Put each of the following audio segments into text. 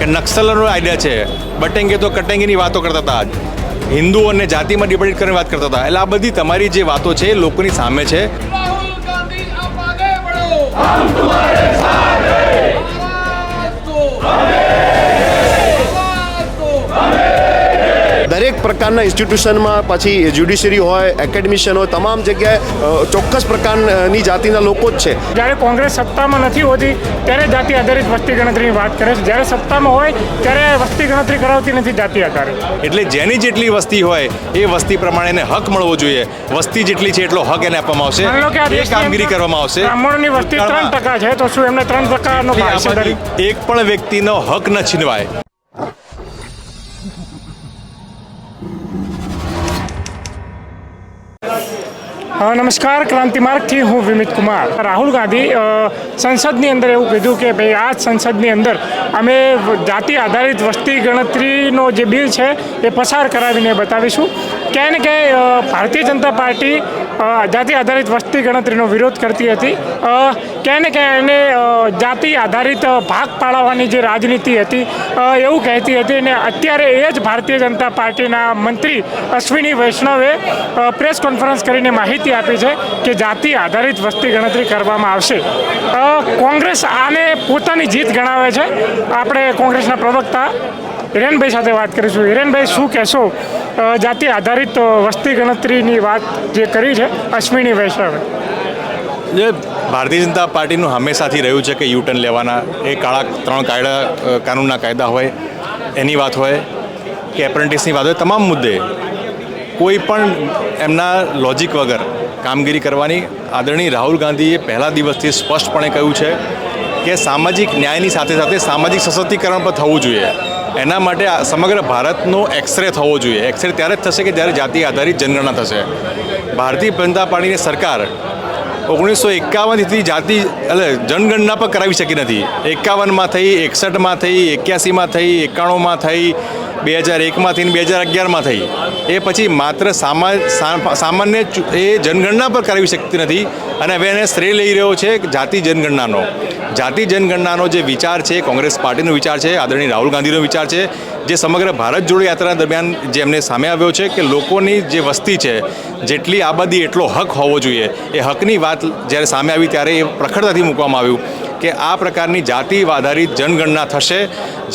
કે નક્સલનો આઈડિયા છે બટેંગે તો કટેંગેની વાતો કરતા હતા હિન્દુ અને જાતિમાં ડિબેટ કરીને વાત કરતા હતા એટલે આ બધી તમારી જે વાતો છે એ લોકોની સામે છે राहुल गांधी आप आगे बढ़ो हम तुम्हारे साथ हैं દરેક પ્રકારના ઇન્સ્ટિટ્યુશનમાં પછી જ્યુડિશરી હોય એકેડમિશન હોય તમામ જગ્યાએ ચોક્કસ પ્રકારની જાતિના લોકો જ છે. જ્યારે કોંગ્રેસ સત્તામાં નથી હોતી ત્યારે જાતિ આધારિત વસ્તી ગણતરીની વાત કરે છે. જ્યારે સત્તામાં હોય ત્યારે વસ્તી ગણતરી કરાવતી નથી જાતિ આધારે. એટલે જેની જેટલી વસ્તી હોય એ વસ્તી પ્રમાણે એને હક મળવો જોઈએ. વસ્તી જેટલી છે એટલો હક એને આપવામાં આવશે. એ કામગીરી કરવામાં આવશે. બ્રાહ્મણોની વસ્તી ત્રણ ટકા છે તો શું એમને ત્રણ ટકાનો એક પણ વ્યક્તિનો હક ન છીનવાય. નમસ્કાર. ક્રાંતિમાર્ગથી હું વિમિત કુમાર. રાહુલ ગાંધી સંસદની અંદર એવું કીધું કે ભાઈ, આ સંસદની અંદર અમે જાતિ આધારિત વસ્તી ગણતરીનો જે બિલ છે એ પસાર કરાવીને બતાવીશું. ક્યાંય ને ક્યાંય ભારતીય જનતા પાર્ટી જાતિ આધારિત વસ્તી ગણતરીનો વિરોધ કરતી હતી. ક્યાંય ને ક્યાંય એને જાતિ આધારિત ભાગ પાડવાની જે રાજનીતિ હતી એવું કહેતી હતી અને અત્યારે એ જ ભારતીય જનતા પાર્ટીના મંત્રી અશ્વિની વૈષ્ણવે પ્રેસ કોન્ફરન્સ કરીને માહિતી આપી છે કે જાતિ આધારિત વસ્તી ગણતરી કરવામાં આવશે. કોંગ્રેસ આને પોતાની જીત ગણાવે છે. આપણે કોંગ્રેસના પ્રવક્તા હિરેનભાઈ સાથે વાત કરીશું. હિરેનભાઈ, શું કહેશો? જાતિ આધારિત વસ્તી ગણતરીની વાત જે કરી છે, અશ્વિની વૈષ્ણવે. જે ભારતીય જનતા પાર્ટીનું હંમેશાથી રહ્યું છે કે યુટર્ન લેવાના, એ કાળા ત્રણ કાયદા કાનૂનના કાયદા હોય, એની વાત હોય, કે એપ્રેન્ટિસની વાત હોય, તમામ મુદ્દે કોઈ પણ એમના લોજિક વગર કામગીરી કરવાની આદરણીય રાહુલ ગાંધીએ પહેલા દિવસથી સ્પષ્ટપણે કહ્યું છે કે સામાજિક ન્યાયની સાથે સાથે સામાજિક સશક્તિકરણ પણ થવું જોઈએ. એના માટે સમગ્ર ભારતનો એક્સરે થવો જોઈએ. એક્સરે ત્યારે જ થશે કે જ્યારે જાતિ આધારિત જનગણના થશે. ભારતીય જનતા પાર્ટીની સરકાર ઓગણીસો એકાવનથી જાતિ, એટલે જનગણના પણ કરાવી શકી નથી. એકાવનમાં થઈ, એકસઠમાં થઈ, એક્યાસીમાં થઈ, એકાણુંમાં થઈ બે હજાર એકમાંથી બે હજાર અગિયારમાં થઈ. એ પછી માત્ર સામા સામાન્ય એ જનગણના પર કરાવી શકતી નથી. અને હવે એને શ્રેય લઈ રહ્યો છે જાતિ જનગણનાનો. જાતિ જનગણનાનો જે વિચાર છે, કોંગ્રેસ પાર્ટીનો વિચાર છે, આદરણીય રાહુલ ગાંધીનો વિચાર છે, જે સમગ્ર ભારત જોડો યાત્રા દરમિયાન જે એમને સામે આવ્યો છે કે લોકોની જે વસ્તી છે, જેટલી આબાદી એટલો હક હોવો જોઈએ. એ હકની વાત જ્યારે સામે આવી ત્યારે એ પ્રખરતાથી મૂકવામાં આવ્યું. કે આ પ્રકારની જાતિ આધારિત જનગણના થશે.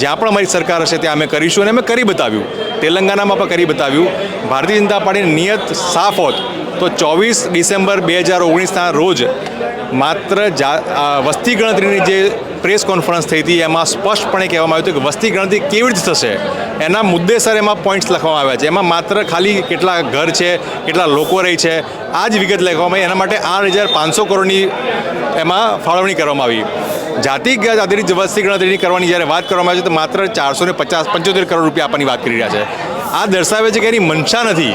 જ્યાં પણ અમારી સરકાર હશે ત્યાં અમે કરીશું અને અમે કરી બતાવ્યું. તેલંગાનામાં પણ કરી બતાવ્યું. ભારતીય જનતા પાર્ટીની નિયત સાફ હોત તો ચોવીસ ડિસેમ્બર બે હજાર ઓગણીસના રોજ માત્ર વસ્તી ગણતરીની જે પ્રેસ કોન્ફરન્સ થઈ હતી એમાં સ્પષ્ટપણે કહેવામાં આવ્યું હતું કે વસ્તી ગણતરી કેવી રીતે થશે? એના મુદ્દેસર એમાં પોઈન્ટ્સ લખવામાં આવ્યા છે. એમાં માત્ર ખાલી કેટલા ઘર છે, કેટલા લોકો રહી છે, આ જ વિગત લખવામાં આવી. એના માટે આઠ હજાર પાંચસો કરોડની એમાં ફાળવણી કરવામાં આવી. જાતિગત આધારિત વસ્તી ગણતરીની કરવાની જ્યારે વાત કરવામાં આવે છે, તો માત્ર ચારસો ને પચાસ પંચોતેર કરોડ રૂપિયા આપવાની વાત કરી રહ્યા છે. આ દર્શાવે છે કે એની મનસા નથી.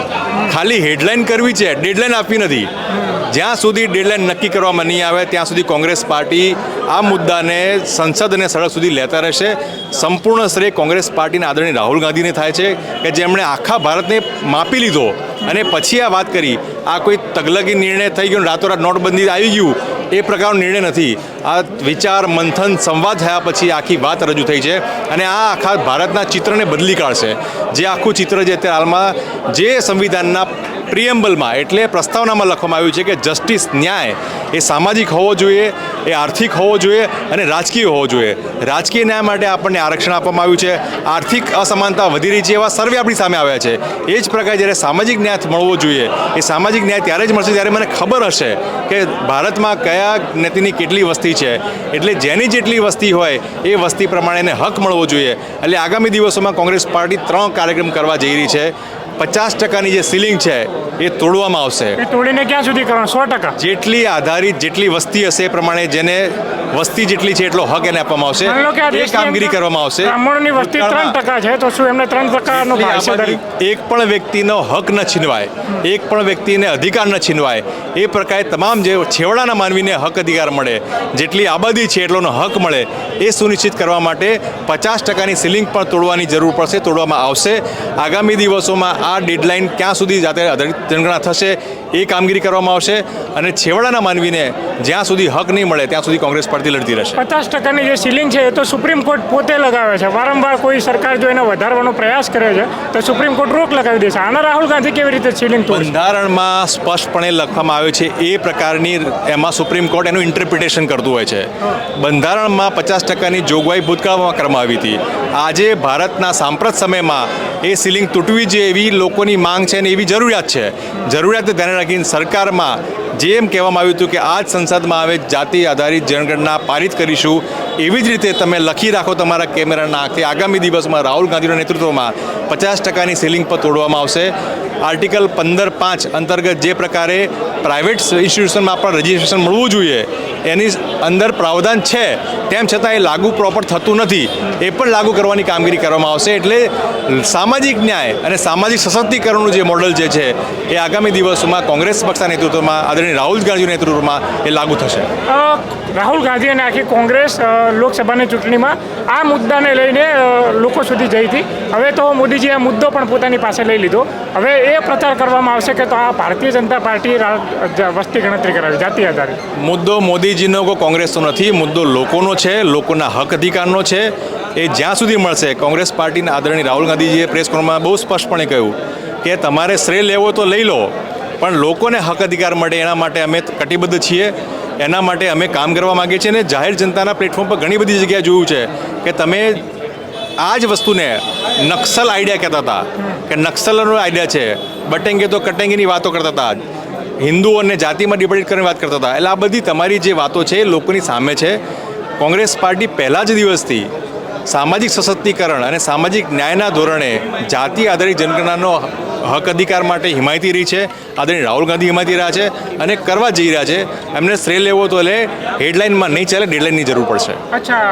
ખાલી હેડલાઇન કરવી છે ડેડલાઇન આપવી નથી. જ્યાં સુધી ડેડલાઇન નક્કી કરવામાં નહીં આવે, ત્યાં સુધી કોંગ્રેસ પાર્ટી આ મુદ્દાને સંસદ અને સડક સુધી લેતા રહેશે. સંપૂર્ણ શ્રેય કોંગ્રેસ પાર્ટીના આદરણીય રાહુલ ગાંધીને થાય છે કે જેમણે આખા ભારતને માપી લીધો. અને પછી આ વાત કરી, આ કોઈ તગલગી નિર્ણય થઈ ગયો રાતોરાત નોટબંધી આવી ગયું, એ પ્રકારનો નિર્ણય નથી. આ વિચાર, મંથન, સંવાદ થયા પછી આખી વાત રજૂ થઈ છે અને આ આખા ભારતના ચિત્રને બદલી કાઢશે. જે આખું ચિત્ર જે અત્યારે હાલમાં જે સંવિધાનના પ્રિએમ્બલમાં, એટલે પ્રસ્તાવનામાં લખવામાં આવ્યું છે કે જસ્ટિસ ન્યાય એ સામાજિક હોવો જોઈએ, એ આર્થિક હોવો જોઈએ અને રાજકીય હોવો જોઈએ. રાજકીય ન્યાય માટે આપણને આરક્ષણ આપવામાં આવ્યું છે. આર્થિક અસમાનતા વધી રહી છે એવા સર્વે આપણી સામે આવ્યા છે. એ જ પ્રકારે જ્યારે સામાજિક ન્યાય મળવો જોઈએ, એ સામાજિક ન્યાય ત્યારે જ મળશે જ્યારે મને ખબર હશે કે ભારતમાં કયા જ્ઞાતિની કેટલી વસ્તી છે. એટલે જેની જેટલી વસ્તી હોય, એ વસ્તી પ્રમાણે એને હક મળવો જોઈએ. એટલે આગામી દિવસોમાં કોંગ્રેસ પાર્ટી ત્રણ કાર્યક્રમ કરવા જઈ રહી છે. પચાસ ટકાની જે સીલિંગ છે એ તોડવામાં આવશે. એ તોડીને ક્યાં સુધી કરવાનું? સો ટકા. જેટલી આધારિત જેટલી વસ્તી હશે એ પ્રમાણે જેને વસ્તી જેટલી છે એટલો હક એને આપવામાં આવશે. એ કામગીરી કરવામાં આવશે. બ્રાહ્મણોની વસ્તી ત્રણ ટકા છે તો શું એમને ત્રણ ટકાનો એક પણ વ્યક્તિનો હક ન છીનવાય. એક પણ વ્યક્તિને અધિકાર ન છીનવાય. એ પ્રકારે તમામ જે છેવાડાના માનવીને હક અધિકાર મળે જેટલી આબાદી છે એટલોનો હક મળે એ સુનિશ્ચિત કરવા માટે પચાસ ટકાની સીલિંગ પણ તોડવાની જરૂર પડશે તોડવામાં આવશે. આગામી દિવસોમાં આ ડેડલાઇન ક્યાં સુધી જાતે જનગણના થશે? એ કામગીરી કરવામાં આવશે અને છેવાડાના માનવીને જ્યાં સુધી હક નહીં મળે ત્યાં સુધી કોંગ્રેસ પાર્ટી લડતી રહેશે. પચાસ ટકાની જે સીલિંગ છે એ તો સુપ્રીમ કોર્ટ પોતે લગાવે છે. વારંવાર કોઈ સરકાર જો એને વધારવાનો પ્રયાસ કરે છે તો સુપ્રીમ કોર્ટ રોક લગાવી દેશે. આના રાહુલ ગાંધી કેવી રીતે સીલિંગ બંધારણમાં સ્પષ્ટપણે લખવામાં આવ્યું છે એ પ્રકારની એમાં સુપ્રીમ કોર્ટ એનું ઇન્ટરપ્રિટેશન કરતું હોય છે. બંધારણમાં પચાસ ટકાની જોગવાઈ ભૂતકાળમાં કરવામાં આવી હતી. આજે ભારતના સાંપ્રત સમયમાં એ સીલિંગ તૂટવી જોઈએ એવી લોકોની માંગ છે અને એવી જરૂરિયાત છે. જરૂરિયાતને ધ્યાને રાખીને સરકારમાં જેમ કહેવામાં આવ્યું હતું કે આ જ સંસદમાં આવે, જાતિ આધારિત જનગણના પારિત કરીશું, એવી જ રીતે તમે લખી રાખો તમારા કેમેરાના કે આગામી દિવસમાં રાહુલ ગાંધીના નેતૃત્વમાં પચાસ ટકાની સીલિંગ પર તોડવામાં આવશે. આર્ટિકલ પંદર પાંચ અંતર્ગત જે પ્રકારે પ્રાઇવેટ ઇન્સ્ટિટ્યુશનમાં પણ રજિસ્ટ્રેશન મળવું જોઈએ, એની અંદર પ્રાવધાન છે. તેમ છતાં એ લાગુ પ્રોપર થતું નથી. એ પણ લાગુ કરવાની કામગીરી કરવામાં આવશે એટલે સામાજિક ન્યાય અને સામાજિક સશક્તિકરણનું જે મોડલ જે છે એ આગામી દિવસોમાં કોંગ્રેસ પક્ષના નેતૃત્વમાં આદરણીય રાહુલ ગાંધીના નેતૃત્વમાં એ લાગુ થશે. રાહુલ ગાંધી અને આખી કોંગ્રેસ લોકસભાની ચૂંટણીમાં આ મુદ્દાને લઈને લોકો સુધી જઈ હતી. હવે તો મોદીજીએ આ મુદ્દો પણ પોતાની પાસે લઈ લીધો. હવે એ પ્રચાર કરવામાં આવશે કે તો આ ભારતીય જનતા પાર્ટી વસ્તી ગણતરી કરાવી જાતિ આધારિત. મુદ્દો મોદીજીનો કોંગ્રેસનો નથી મુદ્દો લોકોનો છે, લોકોના હક અધિકારનો છે, એ જ્યાં સુધી મળશે. કોંગ્રેસ પાર્ટીના આદરણીય રાહુલ ગાંધીજીએ પ્રેસ કોન્ફરન્સમાં બહુ સ્પષ્ટપણે કહ્યું કે તમારે શ્રેય લેવો તો લઈ લો, પણ લોકોને હક અધિકાર મળે એના માટે અમે કટિબદ્ધ છીએ. એના માટે અમે કામ કરવા માગીએ છીએ અને જાહેર જનતાના પ્લેટફોર્મ પર ઘણી બધી જગ્યાએ જોયું છે કે તમે આ જ વસ્તુને નક્સલ આઈડિયા કહેતા હતા, કે નક્સલનો આઈડિયા છે, બટેંગે તો કટેંગીની વાતો કરતા હતા, હિન્દુઓને જાતિમાં ડિવાઇડ કરીને વાત કરતા હતા. એટલે આ બધી તમારી જે વાતો છે એ લોકોની સામે છે. કોંગ્રેસ પાર્ટી પહેલા જ દિવસથી સામાજિક સશક્તિકરણ અને સામાજિક ન્યાયના ધોરણે જાતિ આધારિત જનગણનાનો હક અધિકાર માટે હિમાયતી રહી છે. આદરણીય રાહુલ ગાંધી હિમાયતી રહ્યા છે અને કરવા જઈ રહ્યા છે. એમને શ્રેય લેવો તો એટલે હેડલાઇનમાં નહીં ચાલે ડેડલાઇનની જરૂર પડશે. અચ્છા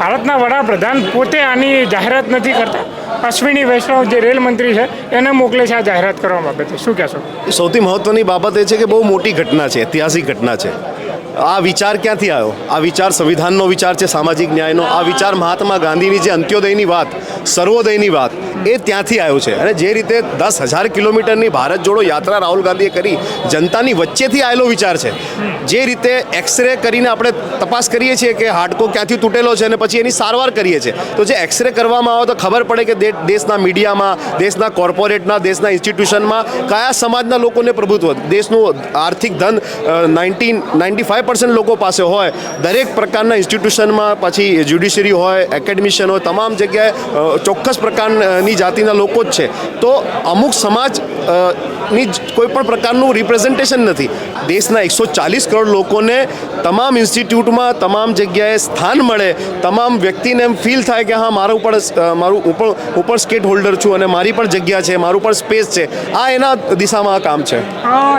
ભારતના વડાપ્રધાન પોતે આની જાહેરાત નથી કરતા? અશ્વિની વૈષ્ણવ જે રેલ મંત્રી છે એને મોકલે છે આ જાહેરાત કરવા બાબતે. શું કહેશો? સૌથી મહત્ત્વની બાબત એ છે કે બહુ મોટી ઘટના છે ઐતિહાસિક ઘટના છે. આ વિચાર ક્યાંથી આવ્યો? આ વિચાર સંવિધાનનો વિચાર છે, સામાજિક ન્યાયનો. આ વિચાર મહાત્મા ગાંધીની જે અંત્યોદયની વાત, સર્વોદયની વાત, એ ત્યાંથી આવ્યો છે. અને જે રીતે દસ હજાર કિલોમીટરની ભારત જોડો યાત્રા રાહુલ ગાંધીએ કરી, જનતાની વચ્ચેથી આવેલો વિચાર છે. જે રીતે એક્સરે કરીને આપણે તપાસ કરીએ છીએ કે હાડકો ક્યાંથી તૂટેલો છે અને પછી એની સારવાર કરીએ છીએ. તો જે એક્સરે કરવામાં આવે તો ખબર પડે કે દેશના મીડિયામાં, દેશના કોર્પોરેટના, દેશના ઇન્સ્ટિટ્યુશનમાં કયા સમાજના લોકોને પ્રભુત્વ, દેશનું આર્થિક ધન નાઇન્ટીન નાઇન્ટી ફાઇવ પર્સન્ટ લોકો પાસે હોય, દરેક પ્રકારના ઇન્સ્ટિટ્યુશનમાં પછી જ્યુડિશરી હોય એકેડમિશિયન હોય, તમામ જગ્યાએ ચોક્કસ પ્રકારની જાતિના લોકો જ છે. તો અમુક સમાજની કોઈ પણ પ્રકારનું રિપ્રેઝન્ટેશન નથી. દેશના એકસો ચાલીસ કરોડ લોકોને તમામ ઇન્સ્ટિટ્યૂટમાં તમામ જગ્યાએ સ્થાન મળે તમામ વ્યક્તિને એમ ફીલ થાય કે હા મારું પણ મારું ઉપર ઉપર સ્ટેટ સ્કેટ હોલ્ડર છું અને મારી પણ જગ્યા છે મારું પણ સ્પેસ છે. આ એના દિશામાં આ કામ છે.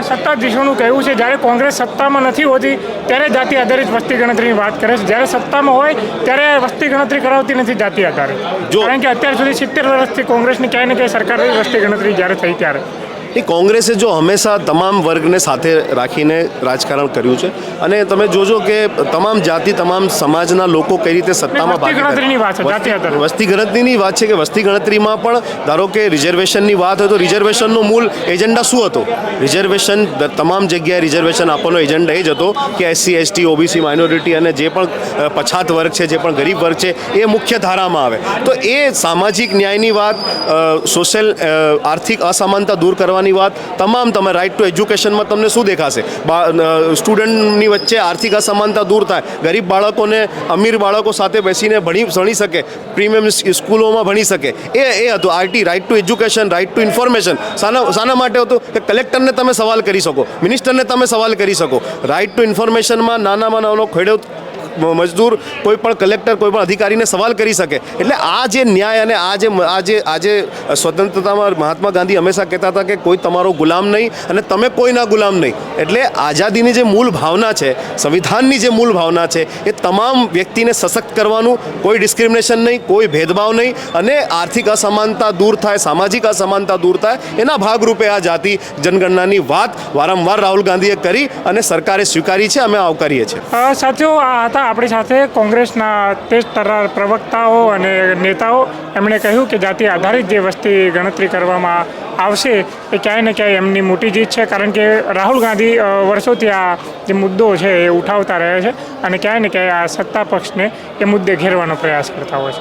સત્તાધીશોનું કહેવું છે જ્યારે કોંગ્રેસ સત્તામાં નથી હોતી ત્યારે જાતિ આધારિત વસ્તી ગણતરીની વાત કરે છે. જ્યારે સત્તામાં હોય ત્યારે વસ્તી ગણતરી કરાવતી નથી જાતિ આધારે જો- કારણ કે અત્યાર સુધી સિત્તેર વર્ષથી કોંગ્રેસની ક્યાંય ને ક્યાંય સરકારની વસ્તી ગણતરી જ્યારે થઈ ત્યારે. એ કોંગ્રેસે જો હંમેશા તમામ વર્ગને સાથે રાખીને રાજકારણ કર્યું છે અને તમે જોજો કે તમામ જાતિ તમામ સમાજના લોકો કઈ રીતે સત્તામાં ભાગ. વસ્તી ગણતરીની વાત છે કે વસ્તી ગણતરીમાં પણ ધારો કે રિઝર્વેશનની વાત હોય તો રિઝર્વેશનનો મૂળ એજન્ડા શું હતો? રિઝર્વેશન તમામ જગ્યાએ રિઝર્વેશન આપવાનો એજન્ડા એ જ હતો કે એસસી એસટી ઓબીસી માઇનોરિટી અને જે પણ પછાત વર્ગ છે જે પણ ગરીબ વર્ગ છે એ મુખ્ય ધારામાં આવે. તો એ સામાજિક ન્યાયની વાત સોશિયલ આર્થિક અસમાનતા દૂર કરવાની વાત. તમામ તમે રાઇટ ટુ એજ્યુકેશનમાં તમને શું દેખાશે? સ્ટુડન્ટની વચ્ચે આર્થિક અસમાનતા દૂર થાય. ગરીબ બાળકોને અમીર બાળકો સાથે બેસીને ભણી ભણી શકે. પ્રીમિયમ સ્કૂલોમાં ભણી શકે. એ એ હતું. R T right to education right to information શાના શાના માટે હતું કે કલેક્ટરને તમે સવાલ કરી શકો. મિનિસ્ટરને તમે સવાલ કરી શકો. રાઇટ ટુ ઇન્ફોર્મેશનમાં નાનામાં નાનો ખેડૂત મજદૂર કોઈ પણ કલેક્ટર, કોઈ પણ અધિકારીને સવાલ કરી શકે. એટલે આ જે ન્યાય અને આ જે આ આજે સ્વતંત્રતામાં મહાત્મા ગાંધી હંમેશા કહેતા હતા કે કોઈ તમારો ગુલામ નહીં અને તમે કોઈના ગુલામ નહીં. એટલે આઝાદીની જે મૂળ ભાવના છે, સંવિધાનની જે મૂળ ભાવના છે, એ તમામ વ્યક્તિને સશક્ત કરવાનું, કોઈ ડિસ્ક્રિમિનેશન નહીં, કોઈ ભેદભાવ નહીં અને આર્થિક અસમાનતા દૂર થાય, સામાજિક અસમાનતા દૂર થાય, એના ભાગરૂપે આ જાતિ જનગણનાની વાત વારંવાર રાહુલ ગાંધીએ કરી અને સરકારે સ્વીકારી છે, અમે આવકારીએ છીએ. સાથીઓ, આ આપણી સાથે કોંગ્રેસના તેજ તરાર પ્રવક્તાઓ અને નેતાઓ એમણે કહ્યું કે જાતિ આધારિત જે વસ્તી ગણતરી કરવામાં આવશે એ ક્યાંય ને ક્યાંય એમની મોટી જીત છે. કારણ કે રાહુલ ગાંધી વર્ષોથી આ જે મુદ્દો છે એ ઉઠાવતા રહે છે અને ક્યાંય ને ક્યાંય આ સત્તા પક્ષને એ મુદ્દે ઘેરવાનો પ્રયાસ કરતા હોય છે.